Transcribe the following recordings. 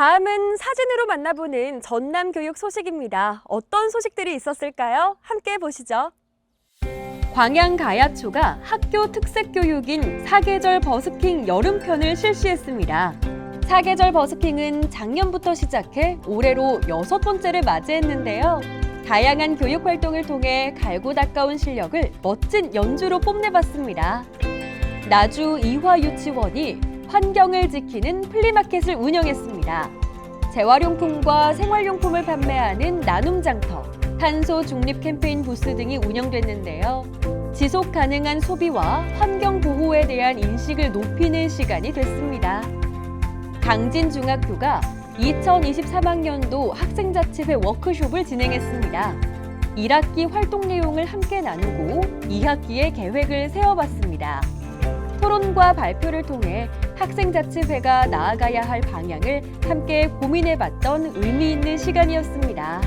다음은 사진으로 만나보는 전남 교육 소식입니다. 어떤 소식들이 있었을까요? 함께 보시죠. 광양 가야초가 학교 특색 교육인 사계절 버스킹 여름편을 실시했습니다. 사계절 버스킹은 작년부터 시작해 올해로 여섯 번째를 맞이했는데요. 다양한 교육 활동을 통해 갈고 닦아온 실력을 멋진 연주로 뽐내봤습니다. 나주 이화 유치원이 환경을 지키는 플리마켓을 운영했습니다. 재활용품과 생활용품을 판매하는 나눔장터, 탄소 중립 캠페인 부스 등이 운영됐는데요. 지속 가능한 소비와 환경 보호에 대한 인식을 높이는 시간이 됐습니다. 강진중학교가 2023학년도 학생자치회 워크숍을 진행했습니다. 1학기 활동 내용을 함께 나누고 2학기의 계획을 세워봤습니다. 토론과 발표를 통해 학생자치회가 나아가야 할 방향을 함께 고민해 봤던 의미 있는 시간이었습니다.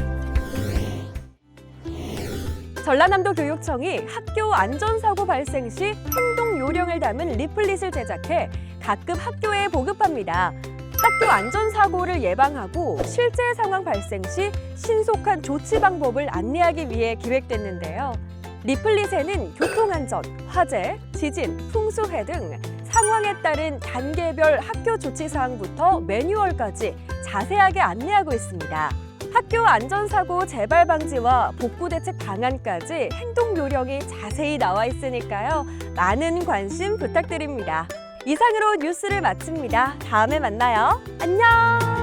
전라남도 교육청이 학교 안전사고 발생 시 행동 요령을 담은 리플릿을 제작해 각급 학교에 보급합니다. 학교 안전사고를 예방하고 실제 상황 발생 시 신속한 조치 방법을 안내하기 위해 기획됐는데요. 리플릿에는 교통안전, 화재, 지진, 풍수해 등 상황에 따른 단계별 학교 조치 사항부터 매뉴얼까지 자세하게 안내하고 있습니다. 학교 안전사고 재발 방지와 복구 대책 방안까지 행동 요령이 자세히 나와 있으니까요. 많은 관심 부탁드립니다. 이상으로 뉴스를 마칩니다. 다음에 만나요. 안녕!